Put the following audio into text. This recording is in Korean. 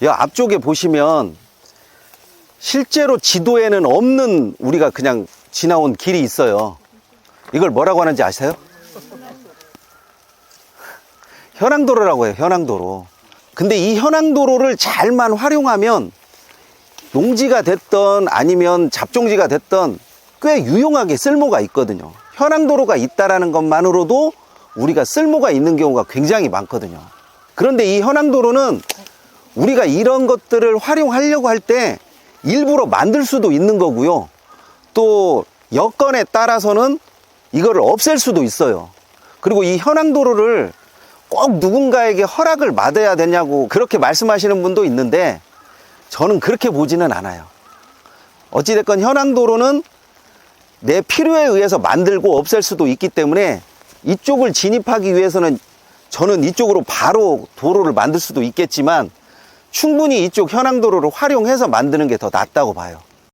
이 앞쪽에 보시면 실제로 지도에는 없는 우리가 그냥 지나온 길이 있어요. 이걸 뭐라고 하는지 아세요? 현황도로라고 해요, 현황도로. 근데 이 현황도로를 잘만 활용하면 농지가 됐던 아니면 잡종지가 됐던 꽤 유용하게 쓸모가 있거든요. 현황도로가 있다라는 것만으로도 우리가 쓸모가 있는 경우가 굉장히 많거든요. 그런데 이 현황도로는 우리가 이런 것들을 활용하려고 할 때 일부러 만들 수도 있는 거고요. 또 여건에 따라서는 이거를 없앨 수도 있어요. 그리고 이 현황도로를 꼭 누군가에게 허락을 받아야 되냐고 그렇게 말씀하시는 분도 있는데 저는 그렇게 보지는 않아요. 어찌됐건 현황도로는 내 필요에 의해서 만들고 없앨 수도 있기 때문에 이쪽을 진입하기 위해서는 저는 이쪽으로 바로 도로를 만들 수도 있겠지만 충분히 이쪽 현황도로를 활용해서 만드는 게 더 낫다고 봐요.